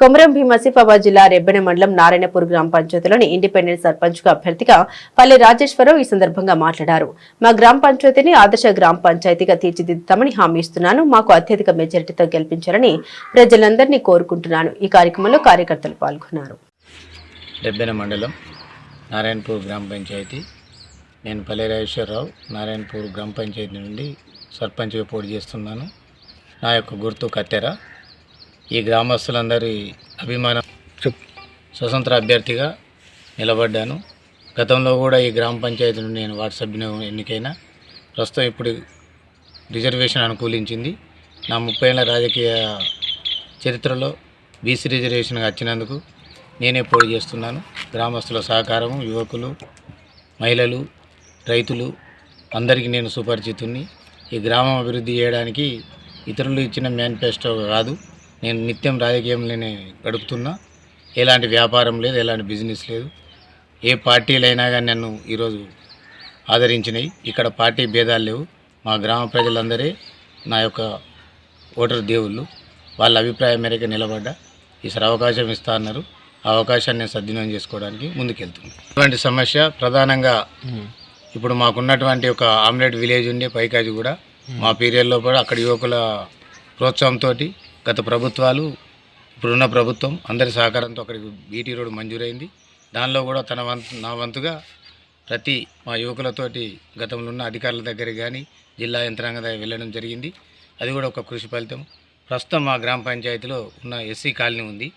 కొమరం భీం ఆసిఫాబాద్ జిల్లా రెబ్బెన మండలం నారాయణపూర్ గ్రామ పంచాయతీలోని ఇండిపెండెంట్ సర్పంచ్గా అభ్యర్థిగా పల్లె రాజేశ్వరరావు ఈ సందర్భంగా మాట్లాడారు. మా గ్రామ పంచాయతీని ఆదర్శ గ్రామ పంచాయతీగా తీర్చిదిద్దుతామని హామీ ఇస్తున్నాను. మాకు అత్యధిక మెజారిటీతో గెలిపించాలని ప్రజలందరినీ కోరుకుంటున్నాను. ఈ కార్యక్రమంలో కార్యకర్తలు పాల్గొన్నారు. మండలం నారాయణపూర్ గ్రామ పంచాయతీ. నేను పల్లె రాజేశ్వరరావు నారాయణపూర్ గ్రామ పంచాయతీ నుండి సర్పంచ్గా పోటీ చేస్తున్నాను. నా యొక్క గుర్తు కత్తెర. ఈ గ్రామస్తులందరి అభిమానం స్వతంత్ర అభ్యర్థిగా నిలబడ్డాను. గతంలో కూడా ఈ గ్రామ పంచాయతీ నుండి నేను వార్డు సభ్యుని ఎన్నికైనా ప్రస్తుతం ఇప్పుడు రిజర్వేషన్ అనుకూలించింది. నా ముప్పై ఏళ్ళ రాజకీయ చరిత్రలో బీసీ రిజర్వేషన్గా వచ్చినందుకు నేనే పోటీ చేస్తున్నాను. గ్రామస్తుల సహకారం యువకులు మహిళలు రైతులు అందరికీ నేను సుపరిచితుణ్ణి. ఈ గ్రామం అభివృద్ధి చేయడానికి ఇతరులు ఇచ్చిన మేనిఫెస్టో కాదు. నేను నిత్యం రాజకీయంలోనే గడుపుతున్నా. ఎలాంటి వ్యాపారం లేదు ఎలాంటి బిజినెస్ లేదు. ఏ పార్టీలైనా కానీ నన్ను ఈరోజు ఆదరించినాయి. ఇక్కడ పార్టీ భేదాలు లేవు. మా గ్రామ ప్రజలందరే నా యొక్క ఓటరు దేవుళ్ళు. వాళ్ళ అభిప్రాయం మేరకు నిలబడ్డా. ఈసారి అవకాశం ఇస్తా అన్నారు. ఆ అవకాశాన్ని నేను సద్వినియోగం చేసుకోవడానికి ముందుకెళ్తున్నాను ఇటువంటి సమస్య ప్రధానంగా ఇప్పుడు మాకున్నటువంటి ఒక ఆమ్లెట్ విలేజ్ ఉండే పైకాజీ కూడా మా పీరియడ్లో కూడా అక్కడ యువకుల ప్రోత్సాహంతో గత ప్రభుత్వాలు ఇప్పుడున్న ప్రభుత్వం అందరి సహకారంతో అక్కడికి బీటీ రోడ్డు మంజూరైంది. దానిలో కూడా తన వంతు నా వంతుగా ప్రతి మా యువకులతోటి గతంలో ఉన్న అధికారుల దగ్గరికి కానీ జిల్లా యంత్రాంగం దగ్గర వెళ్ళడం జరిగింది. అది కూడా ఒక కృషి ఫలితం. ప్రస్తుతం మా గ్రామ పంచాయతీలో ఉన్న ఎస్సీ కాలనీ ఉంది.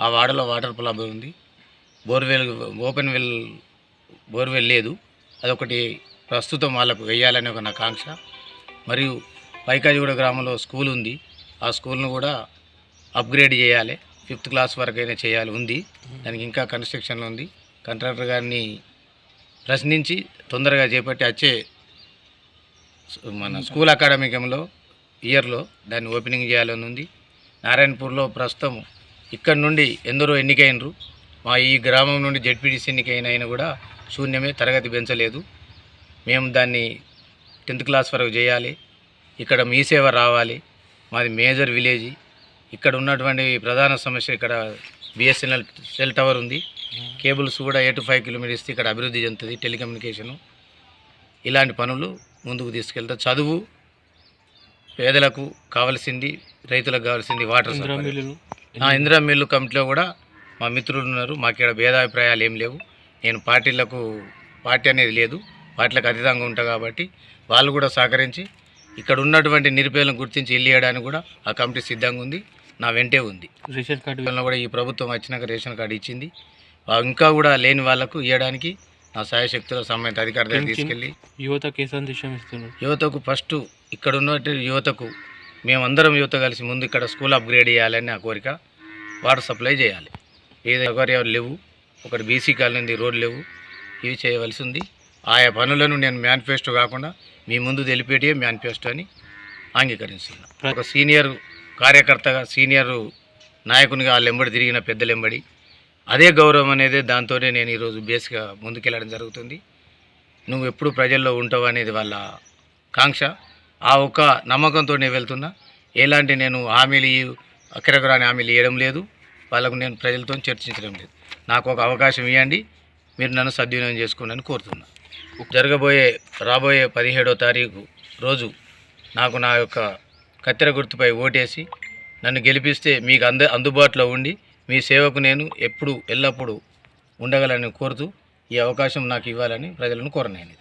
ఆ వాడలో వాటర్ ప్లాబ్ ఉంది. బోర్వెల్ ఓపెన్ వెల్ బోర్వెల్ లేదు. అదొకటి ప్రస్తుతం వాళ్ళకు వెయ్యాలని ఒక నా కాంక్ష మరియు పైకాజిగూడ గ్రామంలో స్కూల్ ఉంది. ఆ స్కూల్ను కూడా అప్గ్రేడ్ చేయాలి. ఫిఫ్త్ క్లాస్ వరకు అయినా చేయాలి ఉంది. దానికి ఇంకా కన్స్ట్రక్షన్లో ఉంది. కాంట్రాక్టర్ గారిని ప్రశ్నించి తొందరగా చేపట్టి వచ్చే మన స్కూల్ అకాడమికంలో ఇయర్లో దాన్ని ఓపెనింగ్ చేయాలని ఉంది. నారాయణపూర్లో ప్రస్తుతం ఇక్కడ నుండి ఎందరో ఎన్నికైనరు. మా ఈ గ్రామం నుండి జడ్పీటీసీ ఎన్నికైన అయినా కూడా శూన్యమే తరగతి పెంచలేదు. మేము దాన్ని టెన్త్ క్లాస్ వరకు చేయాలి. ఇక్కడ మీ సేవ రావాలి. మాది మేజర్ విలేజ్. ఇక్కడ ఉన్నటువంటి ప్రధాన సమస్య ఇక్కడ బిఎస్ఎన్ఎల్ సెల్ టవర్ ఉంది. కేబుల్స్ కూడా ఎయిట్ ఫైవ్ కిలోమీటర్స్ ఇక్కడ అభివృద్ధి చెందుతుంది టెలికమ్యూనికేషను. ఇలాంటి పనులు ముందుకు తీసుకెళ్తా. చదువు పేదలకు కావాల్సింది రైతులకు కావాల్సింది వాటర్ ఇందిరా మిల్లు కమిటీలో కూడా మా మిత్రులు ఉన్నారు. మాకు ఇక్కడ భేదాభిప్రాయాలు ఏం లేవు. నేను పార్టీలకు పార్టీ అనేది లేదు. పార్టీలకు అతీతంగా ఉంటా కాబట్టి వాళ్ళు కూడా సహకరించి ఇక్కడ ఉన్నటువంటి నిరుపేదలను గుర్తించి ఇల్లు ఇవ్వడానికి కూడా ఆ కమిటీ సిద్ధంగా ఉంది. నా వెంటే ఉంది. రేషన్ కార్డు వల్ల కూడా ఈ ప్రభుత్వం వచ్చినాక రేషన్ కార్డు ఇచ్చింది. ఇంకా కూడా లేని వాళ్ళకు ఇవ్వడానికి నా సాయశక్తుల సంబంధిత అధికారి దగ్గర తీసుకెళ్ళి యువతకి ఏ సందేశం ఇస్తున్నారు. యువతకు ఫస్ట్ ఇక్కడ ఉన్నటువంటి యువతకు మేమందరం యువత కలిసి ముందు ఇక్కడ స్కూల్ అప్గ్రేడ్ చేయాలని నా కోరిక. వాటర్ సప్లై చేయాలి. ఏదో సౌకర్యాలు లేవు. ఒకటి బీసీ కాలనీ రోడ్లు లేవు. ఇవి చేయవలసి ఉంది. ఆయా పనులను నేను మేనిఫెస్టో కాకుండా మీ ముందు తెలిపేటే మేనిఫెస్టో అని అంగీకరిస్తున్నాను ఒక సీనియర్ కార్యకర్తగా సీనియర్ నాయకునిగా వాళ్ళు ఎంబడి తిరిగిన పెద్దలు ఎంబడి అదే గౌరవం అనేది దాంతోనే నేను ఈరోజు బేస్గా ముందుకెళ్ళడం జరుగుతుంది. నువ్వు ఎప్పుడు ప్రజల్లో ఉంటావు అనేది వాళ్ళ కాంక్ష ఆ ఒక్క నమ్మకంతో నేను వెళ్తున్నా. ఎలాంటి నేను హామీలు అక్కరకురాని హామీలు ఇవ్వడం లేదు. వాళ్ళకు నేను ప్రజలతో చర్చించడం లేదు. నాకు ఒక అవకాశం ఇవ్వండి మీరు నన్ను సద్వినియోగం చేసుకోండి కోరుతున్నా. జరగబోయే రాబోయే పదిహేడో తారీఖు రోజు నాకు నా యొక్క కత్తెర గుర్తుపై ఓటేసి నన్ను గెలిపిస్తే మీకు అంద అందుబాటులో ఉండి మీ సేవకు నేను ఎప్పుడు ఎల్లప్పుడూ ఉండగలని కోరుతూ ఈ అవకాశం నాకు ఇవ్వాలని ప్రజలను కోరనేది